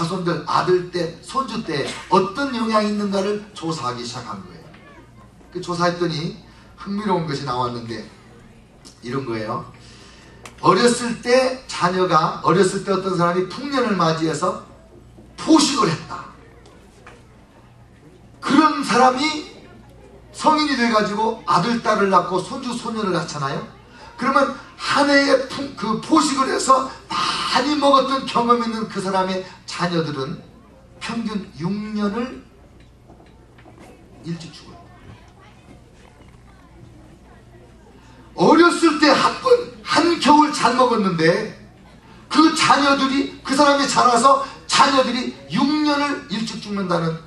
자손들 아들 때 손주 때 어떤 영향이 있는가를 조사하기 시작한 거예요. 그 조사했더니 흥미로운 것이 나왔는데 이런 거예요. 어렸을 때 자녀가 어렸을 때 어떤 사람이 풍년을 맞이해서 포식을 했다. 그런 사람이 성인이 돼가지고 아들, 딸을 낳고 손주, 소녀를 낳잖아요. 그러면 한 해에 푸, 그 포식을 해서 많이 먹었던 경험 있는 그 사람의 자녀들은 평균 6년을 일찍 죽어요. 어렸을 때 한 번, 한 겨울 잘 먹었는데 그 자녀들이, 그 사람이 자라서 자녀들이 6년을 일찍 죽는다는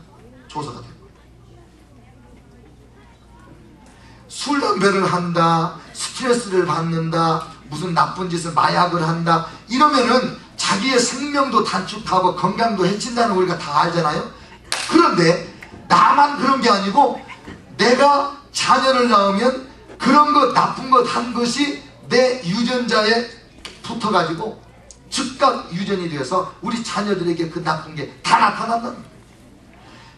조사가 됩니다. 술, 담배를 한다, 스트레스를 받는다, 무슨 나쁜 짓을 마약을 한다, 이러면은 자기의 생명도 단축하고 건강도 해친다는 우리가 다 알잖아요? 그런데 나만 그런 게 아니고 내가 자녀를 낳으면 그런 것, 나쁜 것 한 것이 내 유전자에 붙어가지고 즉각 유전이 되어서 우리 자녀들에게 그 나쁜 게다 거예요.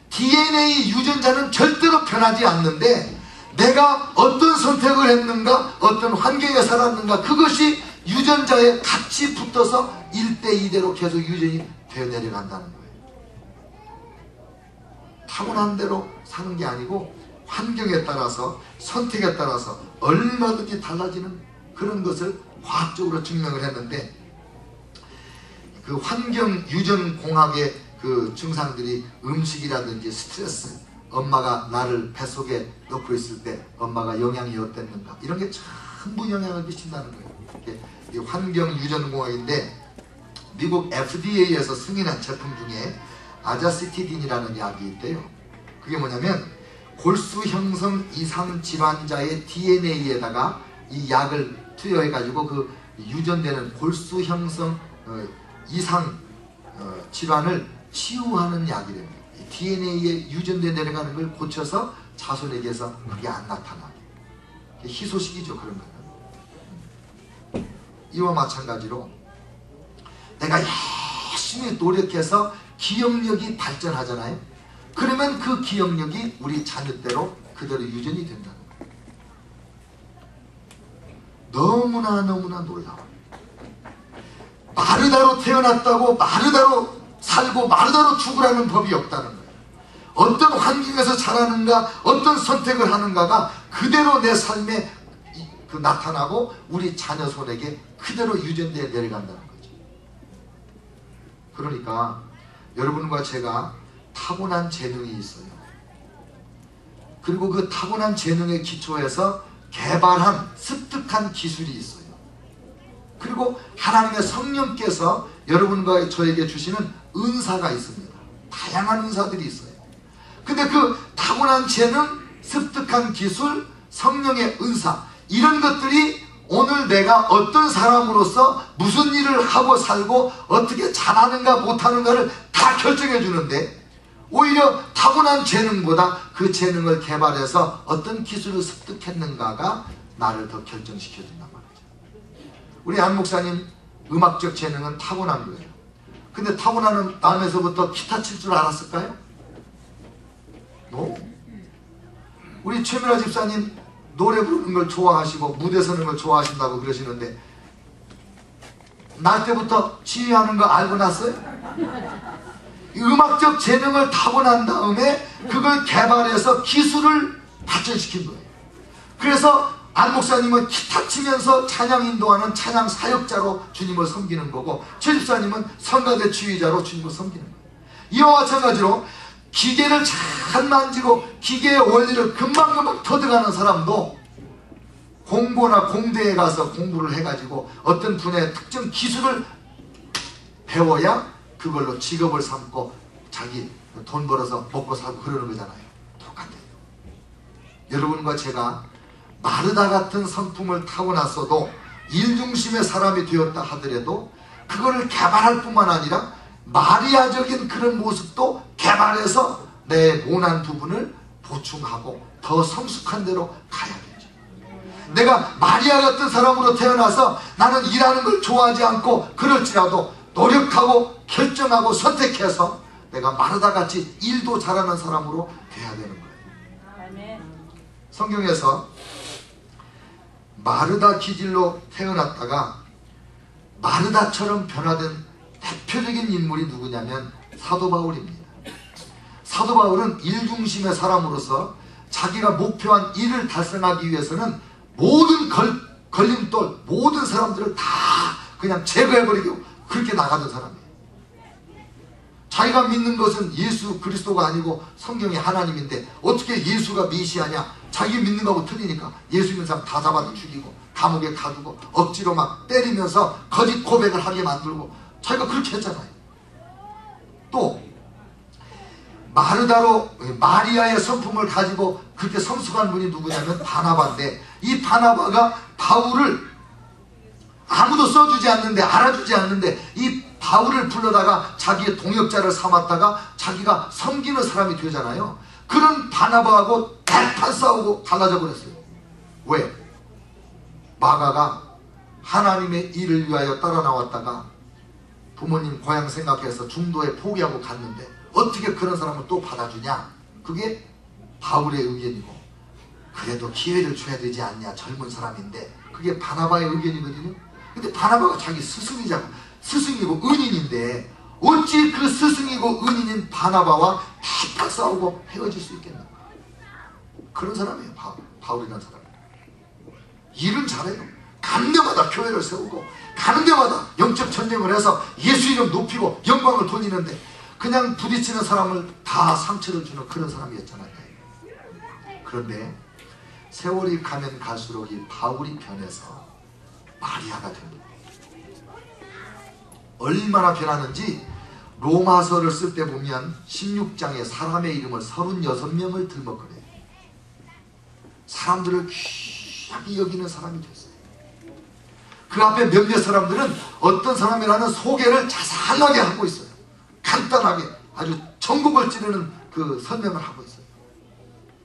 DNA 유전자는 절대로 변하지 않는데 내가 어떤 선택을 했는가 어떤 환경에 살았는가 그것이 유전자에 같이 붙어서 1대2대로 계속 유전이 되어 내려간다는 거예요. 타고난 대로 사는 게 아니고 환경에 따라서 선택에 따라서 얼마든지 달라지는 그런 것을 과학적으로 증명을 했는데 그 환경 유전 공학의 그 증상들이 음식이라든지 스트레스 엄마가 나를 뱃속에 넣고 있을 때 엄마가 영향이 어땠는가 이런 게 전부 영향을 미친다는 거예요. 이게 환경 유전 공학인데 미국 FDA에서 승인한 제품 중에 아자시티딘이라는 약이 있대요. 그게 뭐냐면 골수 형성 이상 질환자의 DNA에다가 이 약을 투여해가지고 그 유전되는 골수 형성 어, 이상 어, 질환을 치유하는 약이래요. DNA에 유전돼 내려가는 걸 고쳐서 자손에게서 그게 안 나타나게. 희소식이죠 그런 거는. 이와 마찬가지로 내가 열심히 노력해서 기억력이 발전하잖아요. 그러면 그 기억력이 우리 자녀대로 그대로 유전이 된다는 거예요. 너무나 너무나 놀라워. 마르다로 태어났다고 마르다로 살고 마르다로 죽으라는 법이 없다는 거예요. 어떤 환경에서 자라는가, 어떤 선택을 하는가가 그대로 내 삶에 그 나타나고 우리 자녀 손에게 그대로 유전되어 내려간다는 거죠. 그러니까 여러분과 제가 타고난 재능이 있어요. 그리고 그 타고난 재능의 기초에서 개발한 습득한 기술이 있어요. 그리고 하나님의 성령께서 여러분과 저에게 주시는 은사가 있습니다. 다양한 은사들이 있어요. 근데 그 타고난 재능, 습득한 기술, 성령의 은사 이런 것들이 오늘 내가 어떤 사람으로서 무슨 일을 하고 살고 어떻게 잘하는가 못하는가를 다 결정해 주는데 오히려 타고난 재능보다 그 재능을 개발해서 어떤 기술을 습득했는가가 나를 더 결정시켜 준단 말이죠. 우리 안 목사님 음악적 재능은 타고난 거예요. 근데 타고나는 마음에서부터 기타 칠 줄 알았을까요? 노. 우리 최민아 집사님 노래 부르는 걸 좋아하시고 무대 서는 걸 좋아하신다고 그러시는데 날 때부터 지휘하는 거 알고 났어요? 음악적 재능을 타고난 다음에 그걸 개발해서 기술을 발전시킨 거예요. 그래서 안 목사님은 기타 치면서 찬양 인도하는 찬양 사역자로 주님을 섬기는 거고 최 집사님은 성가대 지휘자로 주님을 섬기는 거예요. 이와 마찬가지로 기계를 잘 만지고 기계의 원리를 금방금방 터득하는 사람도 공고나 공대에 가서 공부를 해가지고 어떤 분야의 특정 기술을 배워야 그걸로 직업을 삼고 자기 돈 벌어서 먹고 살고 그러는 거잖아요. 똑같아요. 여러분과 제가 마르다 같은 성품을 타고났어도 일중심의 사람이 되었다 하더라도 그거를 개발할 뿐만 아니라 마리아적인 그런 모습도 개발해서 내 모난 부분을 보충하고 더 성숙한 대로 가야 되죠. 내가 마리아 같은 사람으로 태어나서 나는 일하는 걸 좋아하지 않고 그럴지라도 노력하고 결정하고 선택해서 내가 마르다 같이 일도 잘하는 사람으로 돼야 되는 거예요. 성경에서 마르다 기질로 태어났다가 마르다처럼 변화된 대표적인 인물이 누구냐면 사도 바울입니다. 사도 바울은 일 중심의 사람으로서 자기가 목표한 일을 달성하기 위해서는 모든 걸, 걸림돌, 모든 사람들을 다 그냥 제거해버리고 그렇게 나가던 사람이에요. 자기가 믿는 것은 예수 그리스도가 아니고 성경이 하나님인데 어떻게 예수가 메시아냐? 자기 믿는 거하고 틀리니까 예수 믿는 사람 다 잡아다 죽이고 감옥에 가두고 억지로 막 때리면서 거짓 고백을 하게 만들고 자기가 그렇게 했잖아요. 또 마르다로 마리아의 성품을 가지고 그렇게 성숙한 분이 누구냐면 바나바인데 이 바나바가 바울을 아무도 써주지 않는데 알아주지 않는데 이 바울을 불러다가 자기의 동역자를 삼았다가 자기가 섬기는 사람이 되잖아요. 그런 바나바하고 대판 싸우고 갈라져 버렸어요. 왜? 마가가 하나님의 일을 위하여 따라 나왔다가 부모님 고향 생각해서 중도에 포기하고 갔는데 어떻게 그런 사람을 또 받아주냐? 그게 바울의 의견이고 그래도 기회를 줘야 되지 않냐 젊은 사람인데 그게 바나바의 의견이거든요. 근데 바나바가 자기 스승이잖아. 스승이고 은인인데 어찌 그 스승이고 은인인 바나바와 팍팍 싸우고 헤어질 수 있겠나? 그런 사람이에요. 바, 바울이라는 사람. 일은 잘해요. 가는 데마다 교회를 세우고 가는 데마다 영적 전쟁을 해서 예수 이름 높이고 영광을 돌리는데 그냥 부딪히는 사람을 다 상처를 주는 그런 사람이었잖아요. 그런데 세월이 가면 갈수록 이 바울이 변해서 마리아가 됩니다. 얼마나 변하는지 로마서를 쓸 때 보면 16장에 사람의 이름을 36명을 들먹거려요. 사람들을 귀하게 여기는 사람이 됐어요. 그 앞에 몇몇 사람들은 어떤 사람이라는 소개를 자세하게 하고 있어요. 간단하게 아주 전국을 찌르는 그 설명을 하고 있어요.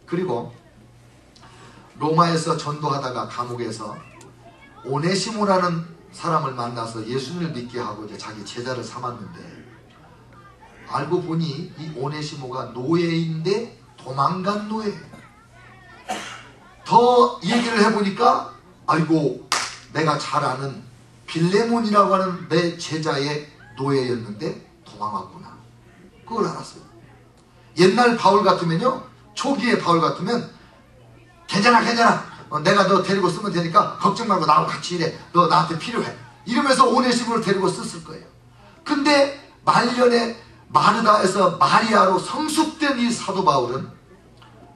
그리고 로마에서 전도하다가 감옥에서 오네시모라는 사람을 만나서 예수님을 믿게 하고 이제 자기 제자를 삼았는데 알고 보니 이 오네시모가 노예인데 도망간 노예예요. 더 얘기를 해보니까 아이고 내가 잘 아는 빌레몬이라고 하는 내 제자의 노예였는데 도망왔구나. 그걸 알았어요. 옛날 바울 같으면요. 초기의 바울 같으면 괜찮아 괜찮아 어, 내가 너 데리고 쓰면 되니까 걱정 말고 나하고 같이 일해. 너 나한테 필요해. 이러면서 오네시모를 데리고 썼을 거예요. 근데 말년에 마르다에서 마리아로 성숙된 이 사도 바울은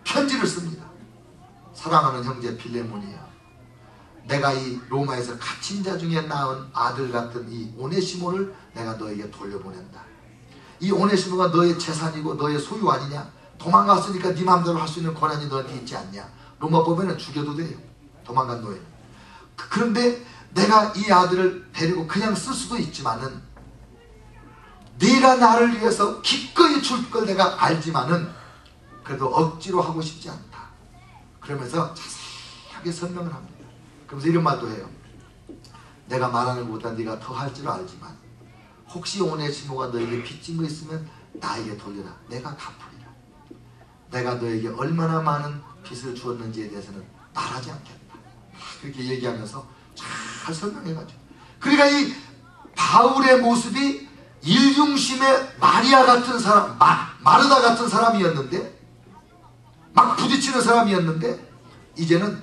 편지를 씁니다. 사랑하는 형제 빌레몬이야. 내가 이 로마에서 갇힌 자 중에 낳은 아들 같은 이 오네시모를 내가 너에게 돌려보낸다. 이 오네시모가 너의 재산이고 너의 소유 아니냐? 도망갔으니까 네 마음대로 할 수 있는 권한이 너한테 있지 않냐? 로마법에는 죽여도 돼요. 도망간 노예. 그런데 내가 이 아들을 데리고 그냥 쓸 수도 있지만은 네가 나를 위해서 기꺼이 줄 걸 내가 알지만은 그래도 억지로 하고 싶지 않다. 그러면서 자세하게 설명을 합니다. 그러면서 이런 말도 해요. 내가 말하는 것보다 네가 더 할 줄 알지만 혹시 오네시모가 너에게 빚진 거 있으면 나에게 돌려라. 내가 갚으리라. 내가 너에게 얼마나 많은 빚을 주었는지에 대해서는 말하지 않겠다. 그렇게 얘기하면서 잘 설명해가지고. 그러니까 이 바울의 모습이 일중심의 마리아 같은 사람, 마, 마르다 같은 사람이었는데, 막 부딪히는 사람이었는데, 이제는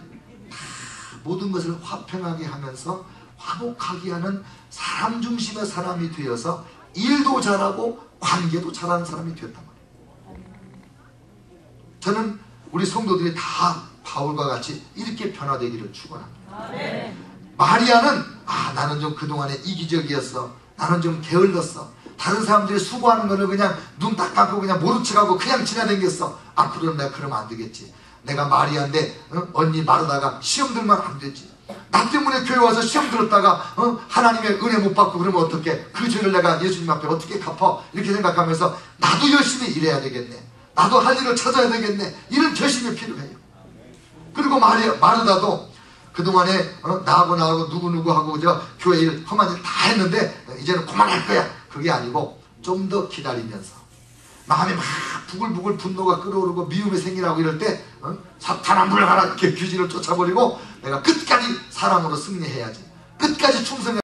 모든 것을 화평하게 하면서 화목하게 하는 사람 중심의 사람이 되어서 일도 잘하고 관계도 잘하는 사람이 되었단 말이에요. 저는 우리 성도들이 다 바울과 같이 이렇게 변화되기를 축원합니다. 마리아는 아 나는 좀 그동안에 이기적이었어. 나는 좀 게을렀어. 다른 사람들이 수고하는 거를 그냥 눈 딱 감고 그냥 모른 척하고 그냥 지나다녔어. 앞으로는 내가 그러면 안 되겠지. 내가 마리아인데 어? 언니 마르다가 시험 들면 안 되지. 나 때문에 교회 와서 시험 들었다가 어? 하나님의 은혜 못 받고 그러면 어떻게 그 죄를 내가 예수님 앞에 어떻게 갚아 이렇게 생각하면서 나도 열심히 일해야 되겠네. 나도 할 일을 찾아야 되겠네. 이런 결심이 필요해요. 그리고 마리, 마르다도 그동안에 어, 나하고 나하고 누구누구하고 저 교회 일 험한 일 다 했는데 어, 이제는 그만할 거야 그게 아니고 좀 더 기다리면서 마음에 막 부글부글 분노가 끓어오르고 미움이 생기라고 이럴 때 어? 사탄아 물러가라 이렇게 귀신을 쫓아버리고 내가 끝까지 사랑으로 승리해야지 끝까지 충성해